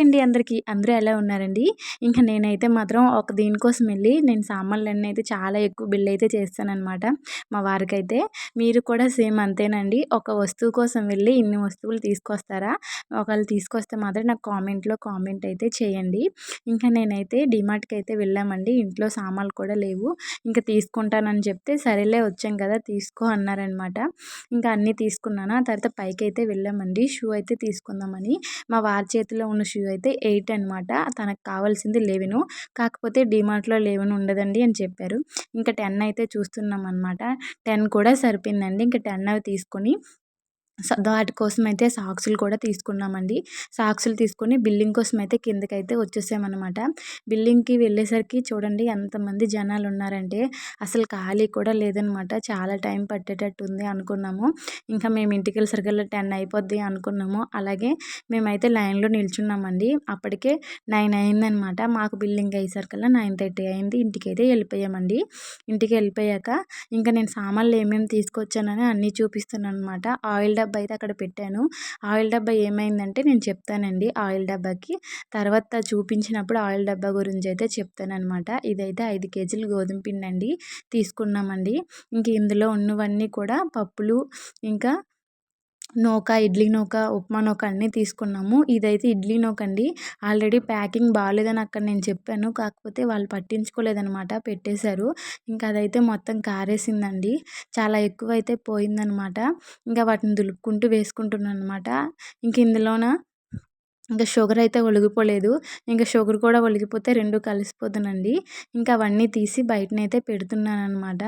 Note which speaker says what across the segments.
Speaker 1: Hi అండి అందరికీ. అందరూ ఎలా ఉన్నారండి? ఇంకా నేనైతే మాత్రం ఒక దీనికోసం వెళ్ళి నేను సామాన్లన్నీ అయితే చాలా ఎక్కువ బిల్ అయితే చేస్తానన్నమాట మా వారికైతే. మీరు కూడా సేమ్ అంతేనండి. ఒక వస్తువు కోసం వెళ్ళి ఇన్ని వస్తువులు తీసుకొస్తారా? ఒకవేళ తీసుకొస్తే మాత్రం నాకు కామెంట్లో కామెంట్ అయితే చేయండి. ఇంకా నేనైతే డిమార్ట్కి అయితే వెళ్ళామండి. ఇంట్లో సామాన్లు కూడా లేవు. ఇంకా తీసుకుంటానని చెప్తే సరేలే వచ్చాం కదా తీసుకో అన్నారనమాట ఇంకా అన్నీ తీసుకున్నాను. ఆ తర్వాత పైకి అయితే వెళ్ళామండి. షూ అయితే తీసుకుందామని. మా వారి చేతిలో ఉన్న షూ అయితే ఎయిట్ అనమాట తనకు కావాల్సింది లెవెన్. కాకపోతే డిమార్ట్లో లెవెన్ ఉండదండి అని చెప్పారు. ఇంకా టెన్ అయితే చూస్తున్నాం అనమాట టెన్ కూడా సరిపోయిందండి. ఇంకా టెన్ అవి తీసుకొని వాటి కోసం అయితే సాక్సులు కూడా తీసుకున్నామండి. సాక్సులు తీసుకొని బిల్లింగ్ కోసం అయితే కిందకైతే వచ్చేసామన్నమాట. బిల్లింగ్కి వెళ్ళేసరికి చూడండి ఎంతమంది జనాలు ఉన్నారంటే అసలు ఖాళీ కూడా లేదనమాట చాలా టైం పట్టేటట్టు ఉంది అనుకున్నాము. ఇంకా మేము ఇంటికి వెళ్ళి టెన్ అయిపోద్ది అనుకున్నాము. అలాగే మేమైతే లైన్లో నిల్చున్నామండి. అప్పటికే నైన్ అయిందనమాట మాకు బిల్లింగ్ అయ్యేసరికల్లా నైన్ థర్టీ అయింది. ఇంటికి అయితే వెళ్ళిపోయామండి. ఇంటికి వెళ్ళిపోయాక ఇంకా నేను సామాన్లు ఏమేమి తీసుకొచ్చానని అన్నీ చూపిస్తున్నాను అనమాట ఆయిల్ డబ్బా అయితే అక్కడ పెట్టాను. ఆయిల్ డబ్బా ఏమైందంటే నేను చెప్తానండి ఆయిల్ డబ్బాకి. తర్వాత చూపించినప్పుడు ఆయిల్ డబ్బా గురించి అయితే చెప్తానమాట ఇదైతే ఐదు కేజీలు గోధుమ పిండి అండి తీసుకున్నామండి. ఇంక ఇందులో ఉన్నవన్నీ కూడా పప్పులు ఇంకా నూక ఇడ్లీ నూక ఉప్మా నూక అన్నీ తీసుకున్నాము. ఇదైతే ఇడ్లీ నూక అండి ఆల్రెడీ ప్యాకింగ్ బాగాలేదని అక్కడ నేను చెప్పాను. కాకపోతే వాళ్ళు పట్టించుకోలేదనమాట పెట్టేశారు. ఇంకా అదైతే మొత్తం కారేసిందండి. చాలా ఎక్కువ అయితే పోయిందనమాట. ఇంకా వాటిని దులుపుకుంటూ వేసుకుంటున్నాను అనమాట ఇంక ఇందులోన ఇంకా షుగర్ అయితే ఒలిగిపోలేదు. ఇంకా షుగర్ కూడా ఒలిగిపోతే రెండు కలిసిపోతుందండి ఇంకా అవన్నీ తీసి బయటనైతే పెడుతున్నాను అనమాట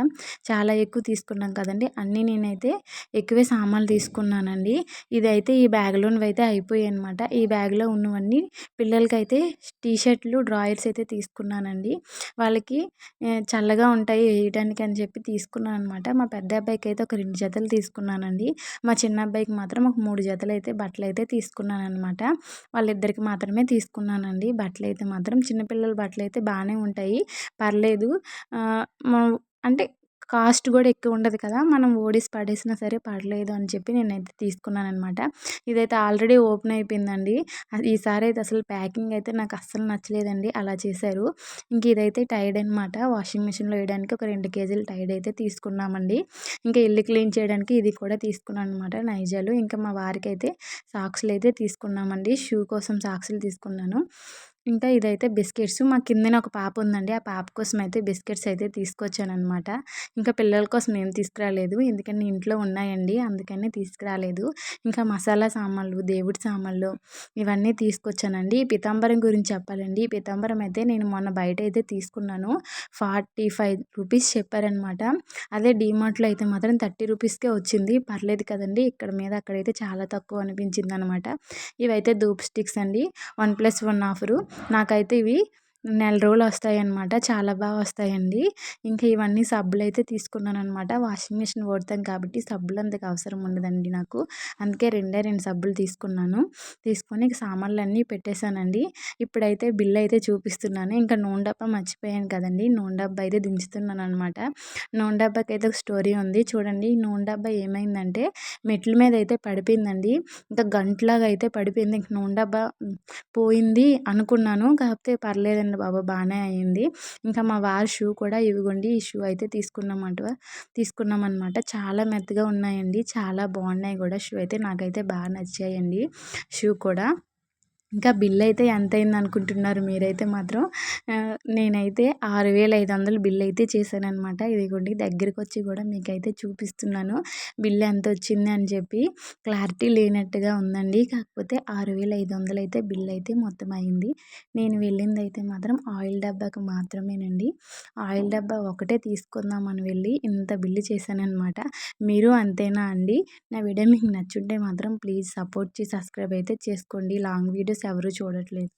Speaker 1: చాలా ఎక్కువ తీసుకున్నాం కదండి. అన్నీ నేనైతే ఎక్కువే సామాన్లు తీసుకున్నానండి. ఇదైతే ఈ బ్యాగ్లోనివి అయితే అయిపోయాయి అనమాట ఈ బ్యాగ్లో ఉన్నవన్నీ పిల్లలకైతే టీ షర్ట్లు డ్రాయర్స్ అయితే తీసుకున్నానండి. వాళ్ళకి చల్లగా ఉంటాయి వేయడానికి అని చెప్పి తీసుకున్నాను అనమాట మా పెద్ద అబ్బాయికి అయితే ఒక రెండు జతలు తీసుకున్నానండి. మా చిన్న అబ్బాయికి మాత్రం ఒక మూడు జతలు అయితే బట్టలు అయితే తీసుకున్నాను అనమాట వాళ్ళిద్దరికి మాత్రమే తీసుకున్నానండి. బట్టలు అయితే మాత్రం చిన్నపిల్లల బట్టలు అయితే బాగానే ఉంటాయి. పర్లేదు. అంటే కాస్ట్ కూడా ఎక్కువ ఉండదు కదా మనం ఓడిసి పడేసినా సరే పడలేదు అని చెప్పి నేనైతే తీసుకున్నాను అనమాట ఇదైతే ఆల్రెడీ ఓపెన్ అయిపోయిందండి. ఈసారి అయితే అసలు ప్యాకింగ్ అయితే నాకు అస్సలు నచ్చలేదండి అలా చేశారు. ఇంక ఇదైతే టైడ్ అనమాట వాషింగ్ మిషన్లో వేయడానికి ఒక రెండు కేజీలు టైడ్ అయితే తీసుకున్నామండి. ఇంకా ఇల్లు క్లీన్ చేయడానికి ఇది కూడా తీసుకున్నాను అనమాట నైజాలు. ఇంకా మా వారికి అయితే సాక్స్లు అయితే తీసుకున్నామండి. షూ కోసం సాక్స్లు తీసుకున్నాను. ఇంకా ఇదైతే బిస్కెట్స్. మా కిందన ఒక పాప ఉందండి. ఆ పాప కోసం అయితే బిస్కెట్స్ అయితే తీసుకొచ్చాను అనమాట ఇంకా పిల్లల కోసం ఏం తీసుకురాలేదు. ఎందుకంటే ఇంట్లో ఉన్నాయండి. అందుకని తీసుకురాలేదు. ఇంకా మసాలా సామాన్లు దేవుడి సామాన్లు ఇవన్నీ తీసుకొచ్చానండి. ఈ పితాంబరం గురించి చెప్పాలండి. ఈ పితాంబరం అయితే నేను మొన్న బయట అయితే తీసుకున్నాను. ఫార్టీ ఫైవ్ రూపీస్ చెప్పారనమాట అదే డీమార్ట్లో అయితే మాత్రం థర్టీ రూపీస్కే వచ్చింది. పర్లేదు కదండి. ఇక్కడ మీద అక్కడైతే చాలా తక్కువ అనిపించింది అనమాట ఇవైతే ధూప్ స్టిక్స్ అండి. One plus one offer. నాకైతే ఇవి నెల రోజులు వస్తాయి అన్నమాట చాలా బాగా వస్తాయండి. ఇంకా ఇవన్నీ సబ్బులు అయితే తీసుకున్నాను అనమాట వాషింగ్ మిషన్ వాడతాం కాబట్టి సబ్బులు అంతకు అవసరం ఉండదండి నాకు. అందుకే రెండే రెండు సబ్బులు తీసుకున్నాను. తీసుకొని సామాన్లు అన్నీ పెట్టేశానండి. ఇప్పుడైతే బిల్ అయితే చూపిస్తున్నాను. ఇంకా నూనె డబ్బా మర్చిపోయాను కదండి. నూనె డబ్బా అయితే దించుతున్నాను అనమాట నూనె డబ్బాకి అయితే ఒక స్టోరీ ఉంది. చూడండి నూనె డబ్బా ఏమైందంటే మెట్ల మీద అయితే పడిపోయిందండి. ఇంకా గంటలాగా అయితే పడిపోయింది. ఇంక నూనె డబ్బా పోయింది అనుకున్నాను. కాకపోతే పర్లేదండి. చూడండి బాబా బాగానే అయింది. ఇంకా మా వారి షూ కూడా ఇవిగోండి ఈ షూ అయితే తీసుకున్నామంట తీసుకున్నాం అనమాట చాలా మెత్తగా ఉన్నాయండి. చాలా బాగున్నాయి కూడా షూ అయితే. నాకైతే బాగా నచ్చాయండి షూ కూడా. ఇంకా బిల్ అయితే ఎంత అయింది అనుకుంటున్నారు మీరైతే మాత్రం? నేనైతే ఆరు వేల ఐదు వందలు బిల్ అయితే చేశాను అనమాట ఇదిగోండి దగ్గరికి వచ్చి కూడా మీకైతే చూపిస్తున్నాను. బిల్ ఎంత వచ్చింది అని చెప్పి. క్లారిటీ లేనట్టుగా ఉందండి. కాకపోతే ఆరు వేల ఐదు వందలు అయితే బిల్ అయితే మొత్తం అయింది నేను వెళ్ళింది అయితే మాత్రం ఆయిల్ డబ్బాకు మాత్రమేనండి. ఆయిల్ డబ్బా ఒకటే తీసుకుందామని వెళ్ళి ఇంత బిల్లు చేశానమాట మీరు అంతేనా అండి? నా వీడియో మీకు నచ్చుంటే మాత్రం ప్లీజ్ సపోర్ట్ చేసి సబ్స్క్రైబ్ అయితే చేసుకోండి. లాంగ్ వీడియోస్ ఎవరు చూడట్లేదు.